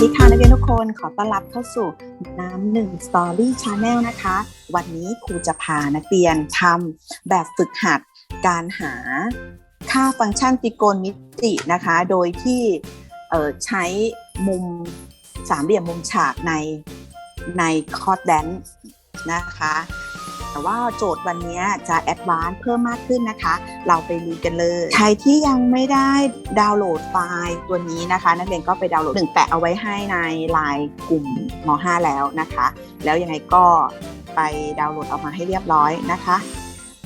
สดีค่ะนักเรียนทุกคนขอต้อนรับเข้าสู่น้ำหนึ่งสตอรี่ชาแนลนะคะ วันนี้ครูจะพานักเรียนทำแบบฝึกหัดการหาค่าฟังก์ชันตริโกณมิตินะคะ โดยที่ใช้มุมสามเหลี่ยมมุมฉากในในคอร์ดแดนนะคะ แต่ว่าโจทย์วันนี้จะแอดวานซ์เพิ่มมากขึ้นนะคะ เราไปลุยกันเลย ใครที่ยังไม่ได้ดาวน์โหลดไฟล์ตัวนี้นะคะ นักเรียนก็ไปดาวน์โหลดหนึ่งแปะเอาไว้ให้ในไลน์กลุ่มม .5 แล้วนะคะ แล้วยังไงก็ไปดาวน์โหลดเอามาให้เรียบร้อยนะคะ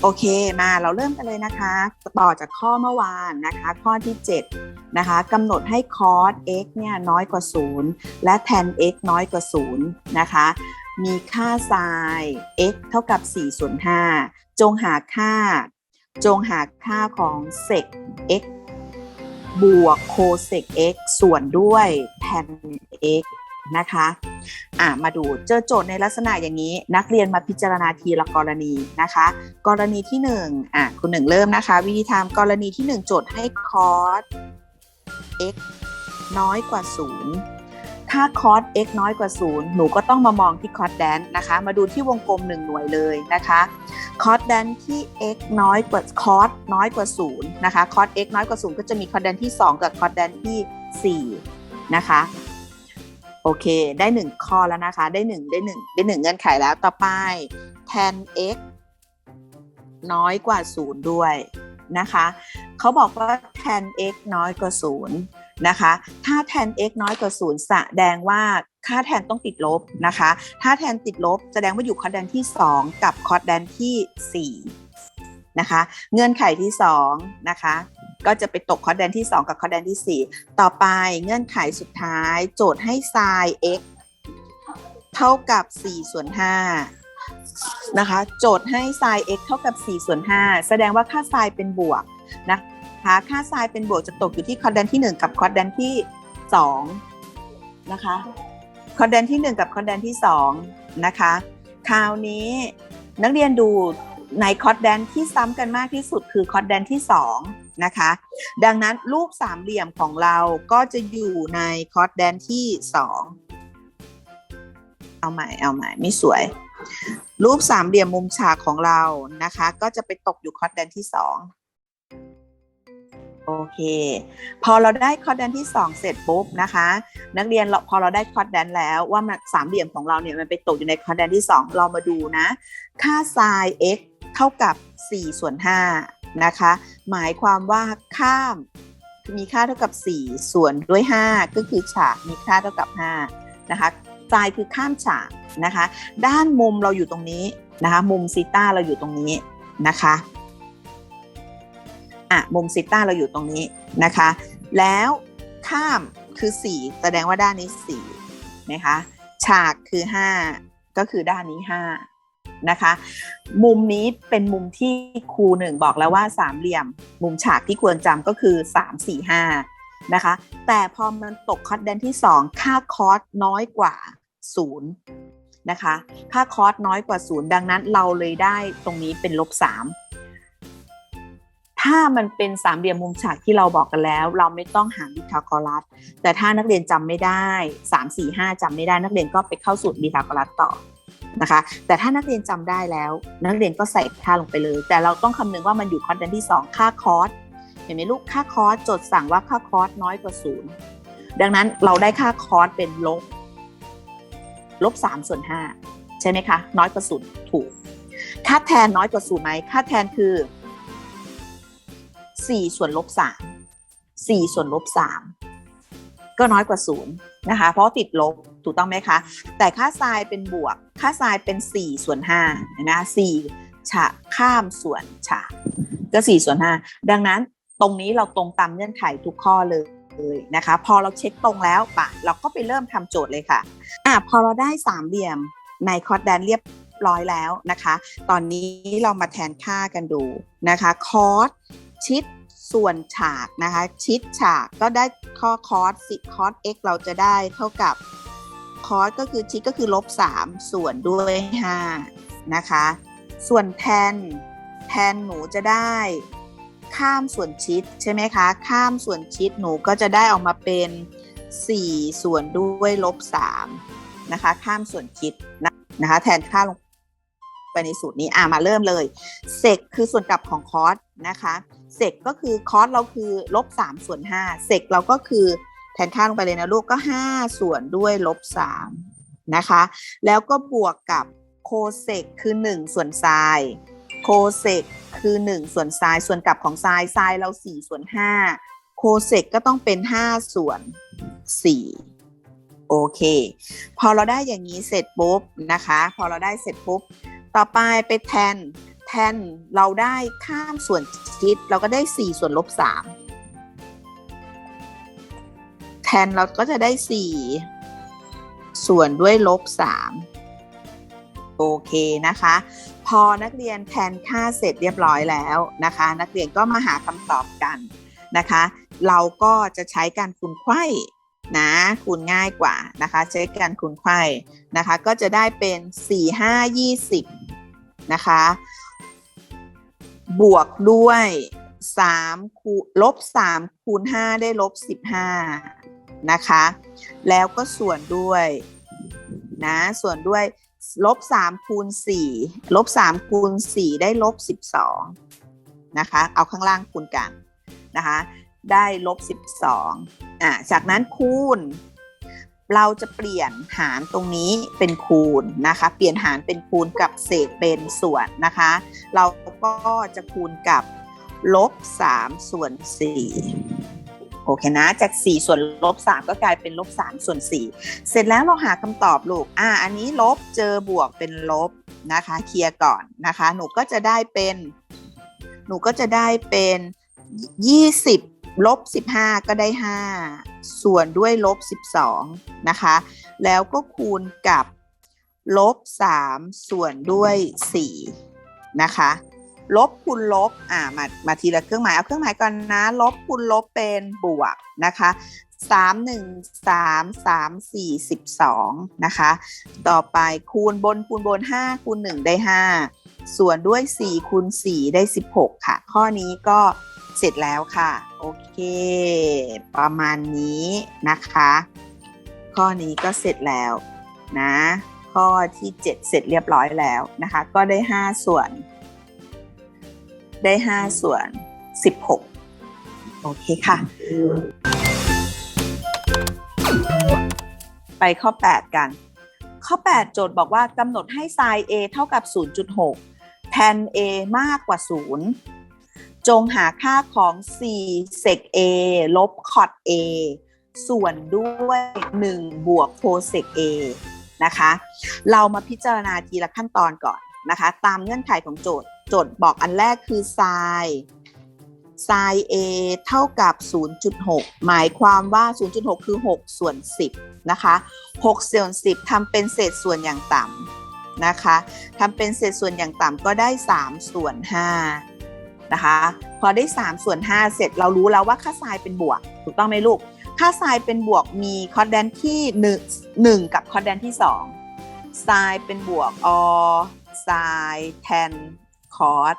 โอเคมาเราเริ่มกันเลยนะคะ ต่อจากข้อเมื่อวานนะคะ ข้อที่ 7 นะคะกำหนดให้คอส x เนี่ยน้อยกว่า 0 และ tan x น้อยกว่า 0 นะคะ มีค่า sin x เท่ากับ4ส่วน5จงหาค่า จงหาค่าของ sec x บวก cosec x ส่วนด้วย tan x นะคะอะมาดูเจอโจทย์ในลักษณะอย่างนี้นักเรียนมาพิจารณาทีละกรณีนะคะ กรณีที่1อะคุณหนึ่งเริ่มนะคะ วิธีทำกรณีที่ 1 โจทย์ให้ cos x น้อยกว่า 0 ถ้า cos x น้อยกว่า 0 หนูก็ต้องมามองที่ cos dan นะคะ มาดูที่วงกลม 1 หน่วยเลยนะคะ cos dan ที่ x น้อยกว่า cos น้อยกว่า 0 นะคะ cos x น้อยกว่า 0 ก็จะมี cos dan ที่ 2 กับ cos dan ที่ 4 นะคะ โอเค ได้ 1 ข้อแล้วนะคะ ได้ 1 ได้ 1 ได้ 1 เงื่อนไขแล้วต่อไป tan x น้อยกว่า 0 ด้วยนะคะ เขาบอกว่า tan x น้อยกว่า 0 นะคะ ถ้า tan x น้อยกว่า0แสดงว่าค่าแทนต้องติดลบนะคะ ถ้าแทนติดลบแสดงว่าอยู่คอร์ดแดนที่ 2 กับคอร์ดแดนที่ 4 นะคะ เงื่อนไขที่ 2 นะคะ ก็จะไปตกคอร์ดแดนที่ 2 กับคอร์ดแดนที่ 4 ต่อไปเงื่อนไขสุดท้าย โจทย์ให้ sin x เท่ากับ4ส่วน5นะคะ โจทย์ให้ sin x เท่ากับ4ส่วน5แสดงว่าค่า sin เป็นบวกนะคะ ค่า sin เป็นบวกจะตกอยู่ที่คอร์ดแดนที่ 1 กับคอร์ดแดนที่2นะคะ คอร์ดแดนที่ 1 กับคอร์ดแดนที่2นะคะ คราวนี้นักเรียนดูในคอร์ดแดนที่ซ้ำกันมากที่สุดคือคอร์ดแดนที่2นะคะ ดังนั้นรูปสามเหลี่ยมของเราก็จะอยู่ในคอร์ดแดนที่ 2 เอาใหม่เอาใหม่ไม่สวย รูปสามเหลี่ยมมุมฉากของเรานะคะ ก็จะไปตกอยู่คอร์ดแดนที่ 2 โอเค พอเราได้คอร์ดแดนที่ 2 เสร็จปุ๊บนะคะ นักเรียนเราพอเราได้คอร์ดแดนแล้วว่ามันสามเหลี่ยมของเราเนี่ยมันไปตกอยู่ในคอร์ดแดนที่ 2 เรามาดูนะ ค่า sin x เท่ากับ4ส่วน5นะคะ หมายความว่าข้ามมีค่าเท่ากับ 4 ส่วนด้วย 5 ก็คือฉากมีค่าเท่ากับ5นะคะ sin คือข้ามฉากนะคะ ด้านมุมเราอยู่ตรงนี้นะคะ มุมซีต้าเราอยู่ตรงนี้นะคะ อะมุมซิต้าเราอยู่ตรงนี้นะคะ แล้วข้ามคือ 4 แสดงว่าด้านนี้4นะคะ ฉากคือ 5 ก็คือด้านนี้5นะคะ มุมนี้เป็นมุมที่ครูหนึ่งบอกแล้วว่าสามเหลี่ยม มุมฉากที่ควรจำก็คือ 3 4 5นะคะ แต่พอมันตกคอร์ดแดนที่ 2 ค่าคอร์สน้อยกว่า 0 นะคะ ค่าคอร์สน้อยกว่า 0 ดังนั้นเราเลยได้ตรงนี้เป็นลบ 3 ถ้ามันเป็นสามเหลี่ยมมุมฉากที่เราบอกกันแล้ว เราไม่ต้องหาบีทาโกรัส แต่ถ้านักเรียนจำไม่ได้3 4 5จำไม่ได้ นักเรียนก็ไปเข้าสูตรบีทาโกรัสต่อนะคะ แต่ถ้านักเรียนจำได้แล้ว นักเรียนก็ใส่ค่าลงไปเลย แต่เราต้องคำนึงว่ามันอยู่คอร์สแดนที่ 2 ค่าคอร์สเห็นไหมลูกค่าคอร์สโจทย์สั่งว่าค่าคอร์สน้อยกว่าศูนย์ดังนั้นเราได้ค่าคอร์สเป็นลบลบ3ส่วน5ใช่ไหมคะ น้อยกว่าศูนย์ถูก ค่าแทนน้อยกว่าศูนย์ไหมค่าแทนคือ 4ส่วนลบ3 4ส่วนลบ3ก็น้อยกว่า0นย์นะคะ เพราะติดลบถูกต้องไหมคะ แต่ค่าทรายเป็นบวก ค่าทรายเป็น4ส่วน5นะ4ฉากข้ามส่วนฉากก็4ส่วน5ดังนั้นตรงนี้เราตรงตามเงื่อนไขทุกข้อเลยนะคะ พอเราเช็คตรงแล้วปะเราก็ไปเริ่มทำโจทย์เลยค่ะอะพอเราได้สามเหลี่ยมในคอร์ดแดนเรียบร้อยแล้วนะคะ ตอนนี้เรามาแทนค่ากันดูนะคะ คอร์สชิด ส่วนฉากนะคะ ชิดฉากก็ได้ข้อคอสสิคอส x เราจะได้เท่ากับคอสก็คือชิดก็คือลบ3ส่วนด้วย5นะคะ ส่วนแทนแทนหนูจะได้ข้ามส่วนชิดใช่ไหมคะ ข้ามส่วนชิดหนูก็จะได้ออกมาเป็น 4 ส่วนด้วยลบ3นะคะ ข้ามส่วนคิดนะนะคะ แทนค่าลงไปในสูตรนี้อ่ามาเริ่มเลยเซกคือส่วนกลับของคอสนะคะ เซกก็คือคอสเราคือลบ3ส่วน5เซกเราก็คือแทนค่าลงไปเลยนะลูกก็5ส่วนด้วยลบ3นะคะ แล้วก็บวกกับโคเซกคือ1ส่วนไซน์โคเซกคือ1ส่วนไซน์ส่วนกลับของไซน์ไซน์เรา4ส่วน5โคเซกก็ต้องเป็น5ส่วน4โอเค พอเราได้อย่างนี้เสร็จปุ๊บนะคะ พอเราได้เสร็จปุ๊บ ต่อไปไปแทน แทนเราได้ข้ามส่วนคิดเราก็ได้ 4 ส่วนลบ 3 แทนเราก็จะได้ 4 ส่วนด้วยลบ 3 โอเคนะคะ พอนักเรียนแทนค่าเสร็จเรียบร้อยแล้วนะคะ นักเรียนก็มาหาคำตอบกันนะคะ เราก็จะใช้การคูณไข้นะคูณง่ายกว่านะคะ ใช้การคูณไข้นะคะ ก็จะได้เป็น 4 5 20 นะคะ บวกด้วย3คูณลบ3คูณ5ได้ลบ15นะคะ แล้วก็ส่วนด้วยนะส่วนด้วยลบ3คูณ4ลบ3คูณ4ได้ลบ12นะคะ เอาข้างล่างคูณกันนะคะ ได้ลบ12อะจากนั้นคูณ เราจะเปลี่ยนหารตรงนี้เป็นคูณนะคะ เปลี่ยนหารเป็นคูณกับเศษเป็นส่วนนะคะ เราก็จะคูณกับลบ3ส่วน4โอเคนะ จาก 4 ส่วนลบ 3 ก็กลายเป็นลบ3ส่วน 4 เสร็จแล้วเราหาคำตอบลูก อ่า อันนี้ลบเจอบวกเป็นลบนะคะ เคลียร์ก่อนนะคะ หนูก็จะได้เป็น หนูก็จะได้เป็น 20 ลบ 15 ก็ได้ 5 ส่วนด้วยลบ 12 นะคะ แล้วก็คูณกับลบ 3 ส่วนด้วย 4 นะคะ ลบคูณลบ อ่า มา มาทีละเครื่องหมาย เอาเครื่องหมายก่อนนะ ลบคูณลบเป็นบวกนะคะ3 1 3 3 4 12นะคะ ต่อไปคูณบนคูณบน5คูณ1ได้5 ส่วนด้วย4คูณ4ได้ 16 ค่ะ ข้อนี้ก็เสร็จแล้วค่ะ โอเค ประมาณนี้นะคะ ข้อนี้ก็เสร็จแล้วนะ ข้อที่ 7 เสร็จเรียบร้อยแล้วนะคะ ก็ได้ 5 ส่วน ได้ 5 ส่วน 16 โอเคค่ะ ไปข้อ 8 กัน ข้อ 8 โจทย์บอกว่ากำหนดให้ sin a เท่ากับ 0.6 tan a มากกว่า 0 จงหาค่าของ c sec a ลบ cot a ส่วนด้วย 1 บวก cosec a นะคะ เรามาพิจารณาทีละขั้นตอนก่อนนะคะ ตามเงื่อนไขของโจทย์ โจทย์บอกอันแรกคือ sin sin a เท่ากับ 0.6 หมายความว่า 0.6 คือ 6 ส่วน 10 นะคะ 6 ส่วน 10ทำเป็นเศษส่วนอย่างต่ำ นะคะทำเป็นเศษส่วนอย่างต่ำก็ได้ 3 ส่วน5นะคะ พอได้ 3 ส่วน 5 เสร็จเรารู้แล้วว่าค่าไซน์เป็นบวก ถูกต้องไหมลูก ค่าไซน์เป็นบวกมีคอร์ดแดนที่1 1กับคอร์ดแดนที่2ไซน์เป็นบวกอไซน์แทนคอร์ด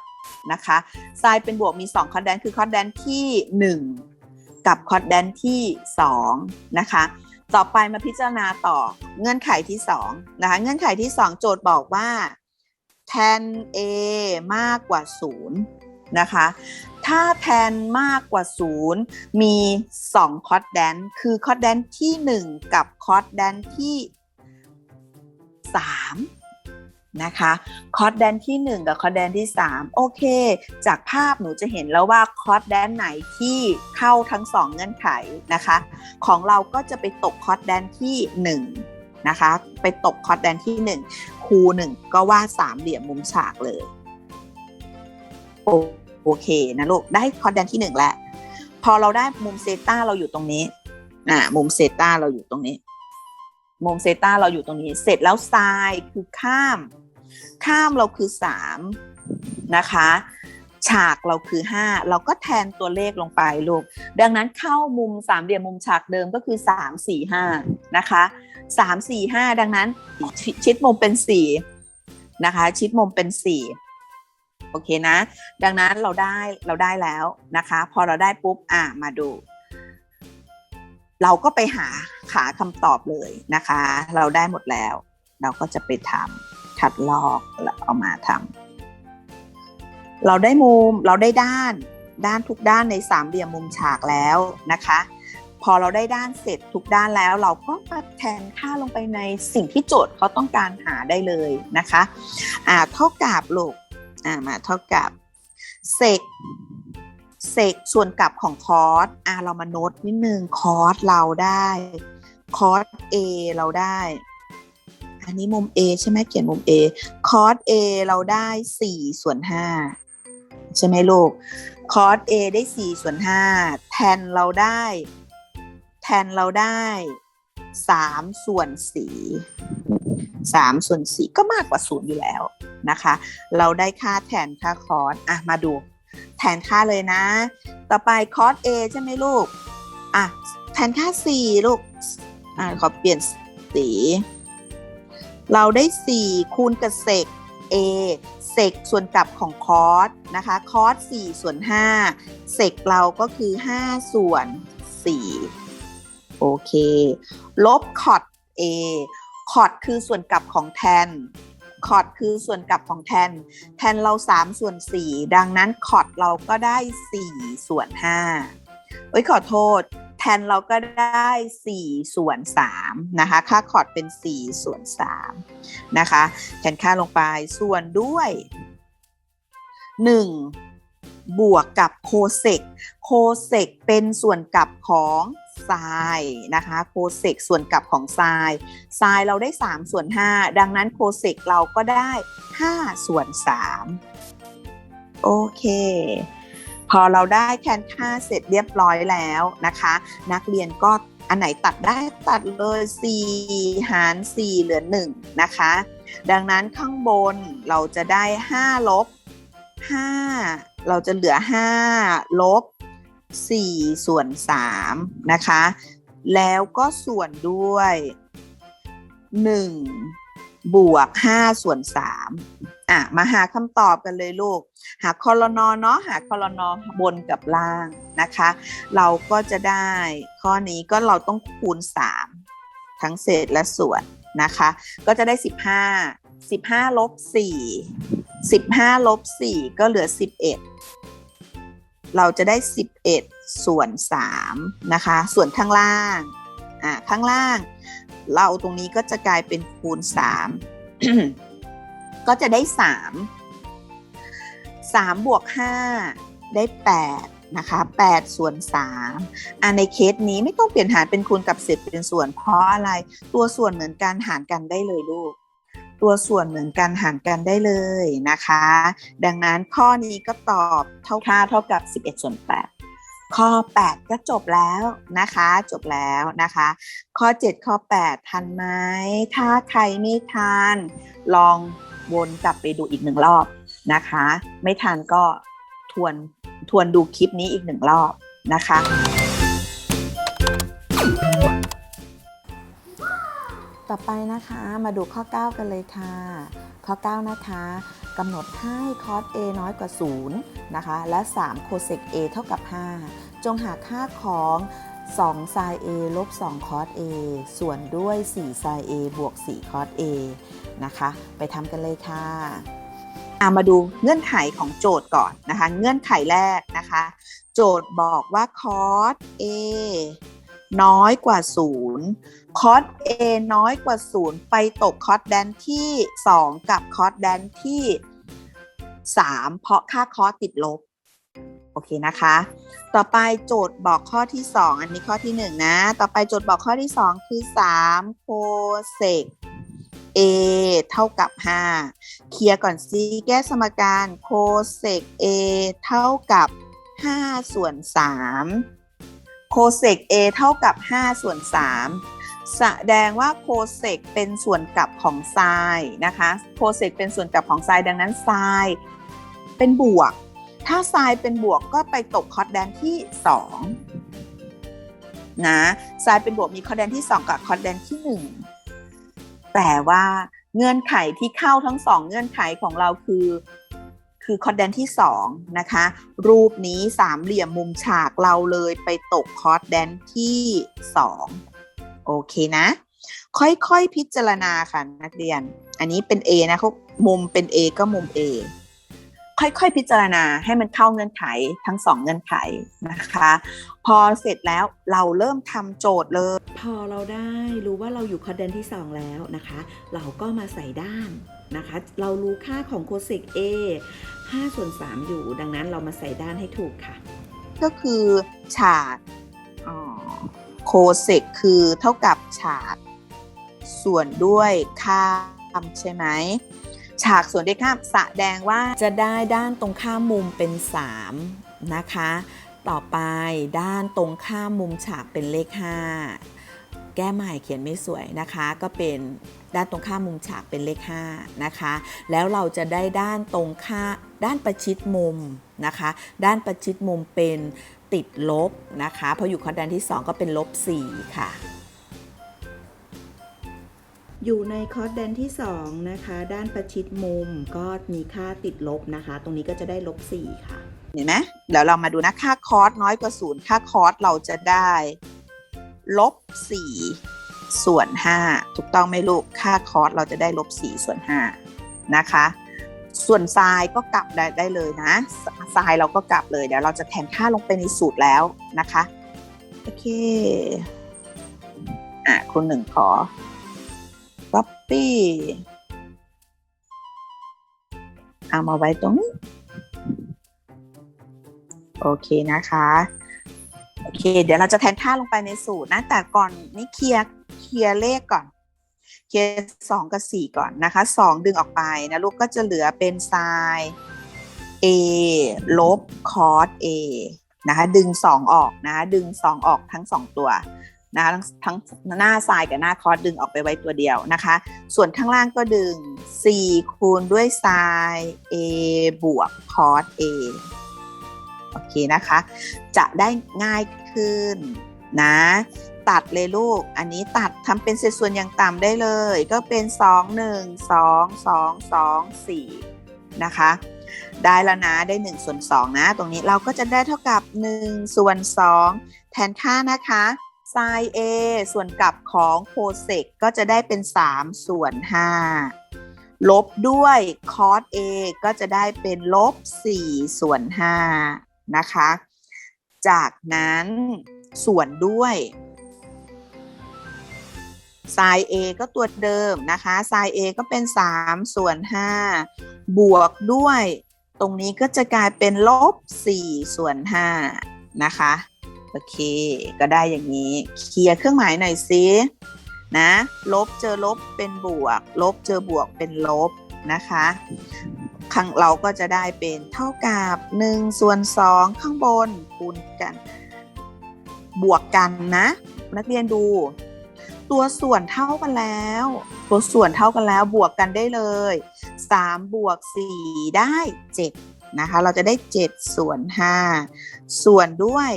นะคะไซน์เป็นบวกมี2คอร์ดแดนคือคอร์ดแดนที่ 1 กับคอร์ดแดนที่ 2 นะคะ ต่อไปมาพิจารณาต่อเงื่อนไขที่2นะคะเงื่อนไขที่ 2 โจทย์บอกว่า tan a มากกว่า 0 นะคะ ถ้า tan มากกว่า 0 มี 2 คอร์ดแดนคือคอร์ดแดนที่ 1 กับคอร์ดแดนที่ 3 นะคะคอร์ดแดนที่ 1 กับคอร์ดแดนที่ 3 โอเค จากภาพหนูจะเห็นแล้วว่าคอร์ดแดนไหนที่เข้าทั้ง 2 เงื่อนไขนะคะ ของเราก็จะไปตกคอร์ดแดนที่ 1 นะคะ ไปตกคอร์ดแดนที่ 1 คู1ก็ว่าดสามเหลี่ยมมุมฉากเลยโอโอเคนะลูก ได้คอร์ดแดนที่ 1 แล้ว พอเราได้มุมเซต้าเราอยู่ตรงนี้อ่ามุมเซต้าเราอยู่ตรงนี้มุมเซต้าเราอยู่ตรงนี้ เสร็จแล้วไซคือข้าม ข้ามเราคือ 3 นะคะ ฉากเราคือ 5 เราก็แทนตัวเลขลงไปลูก ดังนั้นเข้ามุมสามเหลี่ยมมุมฉากเดิมก็คือ 3 4 5 นะคะ3 4 5 ดังนั้นชชิดมุมเป็น 4 นะคะ ชิดมุมเป็น 4 โอเคนะ ดังนั้นเราได้เราได้แล้วนะคะ พอเราได้ปุ๊บอะมาดูเราก็ไปหาขาคำตอบเลยนะคะ เราได้หมดแล้ว เราก็จะไปทำ คัดลอกแล้วเอามาทำเราได้มุมเราได้ด้านด้านทุกด้านในสามเหลี่ยมมุมฉากแล้วนะคะ พอเราได้ด้านเสร็จทุกด้านแล้ว เราก็มาแทนค่าลงไปในสิ่งที่โจทย์เขาต้องการหาได้เลยนะคะอ่าเท่ากับลูกอ่ามาเท่ากับเซกเซกส่วนกลับของคอสอ่าเรามาโน้ตนิดนึงคอสเราได้คอส A เราได้ อันนี้มุม A ใช่ไหมเขียนมุม A คอส A เราได้4ส่วน5ใช่ไหมลูกคอส A ได้4ส่วน5แทนเราได้แทนเราได้3ส่วน4 3ส่วน4ก็มากกว่า0อยู่แล้วนะคะ เราได้ค่าแทนค่าคอสอะมาดู แทนค่าเลยนะ ต่อไปคอส A ใช่ไหมลูกอะแทนค่า 4 ลูกอะขอเปลี่ยนสี เราได้ 4 คูณกับเศษ A เศษส่วนกลับของคอสนะคะคอส4ส่วน5เศษเราก็คือ 5 ส่วน 4 โอเค ลบคอด A คอดคือส่วนกลับของแทนคอดคือส่วนกลับของแทน แทนเรา 3 ส่วน 4 ดังนั้นคอดเราก็ได้ 4 ส่วน5เอ้ยขอโทษ แทนเราก็ได้4ส่วน3นะคะ ค่าคอร์ดเป็น4ส่วน3นะคะ แทนค่าลงไปส่วนด้วย 1 บวกกับโคเซกโคเซกเป็นส่วนกลับของทรายนะคะโคเซกส่วนกลับของทรายทรายเราได้ 3 ส่วน 5 ดังนั้นโคเซกเราก็ได้ 5 ส่วน 3 โอเค พอเราได้แทนค่าเสร็จเรียบร้อยแล้วนะคะ นักเรียนก็อันไหนตัดได้ตัดเลย 4 หาร 4 เหลือ 1 นะคะ ดังนั้นข้างบนเราจะได้ 5 ลบ 5 เราจะเหลือ 5 ลบ 4 ส่วน 3 นะคะ แล้วก็ส่วนด้วย 1 บวก5ส่วน3อะมาหาคำตอบกันเลยลูก หาคอลนอเนาะหาคอลนอบนกับล่างนะคะ เราก็จะได้ข้อนี้ก็เราต้องคูณ3ทั้งเศษและส่วนนะคะ ก็จะได้15 15ลบ4 15ลบ4ก็เหลือ11เราจะได้11ส่วน3นะคะ ส่วนข้างล่างอ่าข้างล่าง เราตรงนี้ก็จะกลายเป็นคูณ 3 ก็จะได้ 3 3 บวก 5 ได้ 8 นะคะ 8 ส่วน 3อ่าในเคสนี้ไม่ต้องเปลี่ยนหารเป็นคูณกับเศษเป็นส่วน เพราะอะไร ตัวส่วนเหมือนกันหารกันได้เลยลูก ตัวส่วนเหมือนกันหารกันได้เลยนะคะ ดังนั้นข้อนี้ก็ตอบเท่าค่าเท่ากับ 11 ส่วน 8 ข้อ 8 ก็จบแล้วนะคะ จบแล้วนะคะ ข้อ 7 ข้อ 8 ทันไหมถ้าใครไม่ทัน ลองวนกลับไปดูอีกหนึ่งรอบนะคะ ไม่ทันก็ทวนทวนดูคลิปนี้อีกหนึ่งรอบนะคะ ต่อไปนะคะมาดูข้อ 9 กันเลยค่ะ ข้อ 9 นะคะกำหนดให้คอส A น้อยกว่า 0 นะคะ และ3โคเซก A เท่ากับ 5 จงหาค่าของ2ไซน์ A ลบ2คอส A ส่วนด้วย4ไซน์ A บวก4คอส A นะคะ ไปทำกันเลยค่ะามาดูเงื่อนไขของโจทย์ก่อนนะคะ เงื่อนไขแรกนะคะ โจทย์บอกว่าคอส A น้อยกว่า0คอส A น้อยกว่า 0 ไปตกคอสแดนที่ 2 กับคอสแดนที่ 3 เพราะค่าคอสติดลบ โอเคนะคะ ต่อไปโจทย์บอกข้อที่ 2 อันนี้ข้อที่1นะต่อไปโจทย์บอกข้อที่ 2 คือ3โคเซก a เท่ากับ 5 เคลียร์ก่อนซิแก้สมการโคเซก a เท่ากับ 5 ส่วน 3 โคเซก a เท่ากับ 5 ส่วน 3 แสดงว่าโคเซกเป็นส่วนกลับของไซน์นะคะ โคเซกเป็นส่วนกลับของไซน์ดังนั้นไซน์เป็นบวก ถ้าไซน์เป็นบวกก็ไปตกคอร์ดแดนที่ 2 นะไซน์เป็นบวกมีคอร์ดแดนที่ 2 กับคอร์ดแดนที่ 1 แต่ว่าเงื่อนไขที่เข้าทั้งสองเงื่อนไขของเราคือคือคอร์ดแดนที่ 2 นะคะ รูปนี้สามเหลี่ยมมุมฉากเราเลยไปตกคอร์ดแดนที่ 2 โอเคนะ ค่อยๆพิจารณาค่ะนักเรียน อันนี้เป็น A นะเขามุมเป็น A ก็มุม A ค่อยๆพิจารณาให้มันเข้าเงื่อนไขทั้งสองเงื่อนไขนะคะ พอเสร็จแล้วเราเริ่มทำโจทย์เลย พอเราได้รู้ว่าเราอยู่คอร์ดแดนที่ 2 แล้วนะคะ เราก็มาใส่ด้านนะคะ เรารู้ค่าของโคเซก A 5ส่วน3อยู่ ดังนั้นเรามาใส่ด้านให้ถูกค่ะ ก็คือฉากโคเซกคือเท่ากับฉาก ส่วนด้วยข้ามใช่ไหม ฉากส่วนด้วยข้ามแดงว่าจะได้ด้านตรงข้ามมุมเป็น 3 นะคะ ต่อไปด้านตรงข้ามมุมฉากเป็นเลข 5 แก้ใหม่เขียนไม่สวยนะคะ ก็เป็นด้านตรงข้ามมุมฉากเป็นเลข 5 นะคะ แล้วเราจะได้ด้านตรงข้าด้านประชิดมุมนะคะ ด้านประชิดมุมเป็นติดลบนะคะเพราะอยู่คอดแดนที่ 2 ก็เป็นลบ 4 ค่ะ อยู่ในคอร์ดแดนที่ 2 นะคะ ด้านประชิดมุมก็มีค่าติดลบนะคะ ตรงนี้ก็จะได้ลบ 4 ค่ะ เห็นไหมเดี๋ยวเรามาดูนะ ค่าคอร์สน้อยกว่าศูนย์ค่าคอร์สเราจะได้ลบ 4 ส่วน 5 ถูกต้องไหมลูก ค่าคอร์สเราจะได้ลบ 4 ส่วน 5 นะคะ ส่วนทรายก็กลับได้ได้เลยนะทรายเราก็กลับเลย เดี๋ยวเราจะแทนค่าลงไปในสูตรแล้วนะคะ โอเค อะคุณหนึ่งขอ copy เอามาไว้ตรงนี้ โอเคนะคะ โอเค เดี๋ยวเราจะแทนค่าลงไปในสูตรนะ แต่ก่อนนี่เคลียร์เคลียร์เลขก่อน เคลียร์สองกับสี่ก่อนนะคะสองดึงออกไปนะลูกก็จะเหลือเป็นไซน์ a ลบคอส a นะคะ ดึงสองออกนะคะ ดึงสองออกทั้งสองตัว นะคะทั้งทั้งหน้าไซน์กับหน้าคอสดึงออกไปไว้ตัวเดียวนะคะ ส่วนข้างล่างก็ดึง 4 คูณด้วยไซน์ a บวกคอส a โอเคนะคะ จะได้ง่ายขึ้นนะตัดเลยลูก อันนี้ตัดทำเป็นเศษส่วนอย่างต่ำได้เลย ก็เป็น 2 1 2 2 2 4 นะคะ ได้แล้วนะ ได้1ส่วน2นะ ตรงนี้เราก็จะได้เท่ากับ1ส่วน2แทนค่านะคะ ไซน์ a ส่วนกลับของโคเซกก็จะได้เป็น 3 ส่วน 5 ลบด้วยคอส a ก็จะได้เป็นลบ 4 ส่วน 5 นะคะ จากนั้นส่วนด้วยไซน์ a ก็ตัวเดิมนะคะไซน์ a ก็เป็น 3 ส่วน 5 บวกด้วย ตรงนี้ก็จะกลายเป็นลบ 4 ส่วน 5 นะคะ โอเค ก็ได้อย่างนี้ เคลียร์เครื่องหมายหน่อยซินะ ลบเจอลบเป็นบวก ลบเจอบวกเป็นลบนะคะข้างเราก็จะได้เป็นเท่ากับ1ส่วน2ข้างบนคูณกัน บวกกันนะ นักเรียนดู ตัวส่วนเท่ากันแล้ว ตัวส่วนเท่ากันแล้วบวกกันได้เลย3บวก4ได้7นะคะ เราจะได้ 7 ส่วน 5 ส่วนด้วย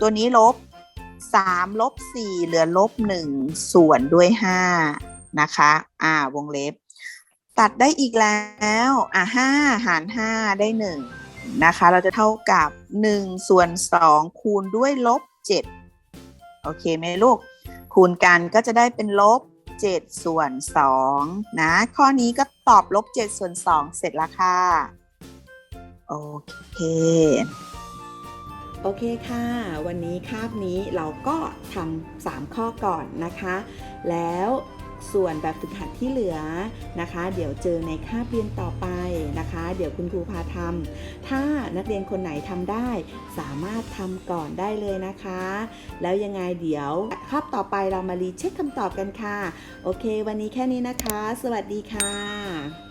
ตัวนี้ลบ3ลบ4เหลือลบ1ส่วนด้วย5นะคะ อ่าวงเล็บ ตัดได้อีกแล้ว อะ5หาร5ได้1นะคะ เราจะเท่ากับ1ส่วน2คูณด้วยลบ7โอเคไหมลูก คูณกันก็จะได้เป็นลบ7ส่วน2นะ ข้อนี้ก็ตอบลบ7ส่วน2เสร็จแล้วค่ะ โอเค โอเคค่ะ วันนี้คาบนี้เราก็ทำ3ข้อก่อนนะคะ แล้วส่วนแบบฝึกหัดที่เหลือนะคะ เดี๋ยวเจอในคาบเรียนต่อไปนะคะ เดี๋ยวคุณครูพาทำถ้านักเรียนคนไหนทำได้ สามารถทำก่อนได้เลยนะคะ แล้วยังไงเดี๋ยวคาบต่อไปเรามารีเช็คคำตอบกันค่ะ โอเค วันนี้แค่นี้นะคะ สวัสดีค่ะ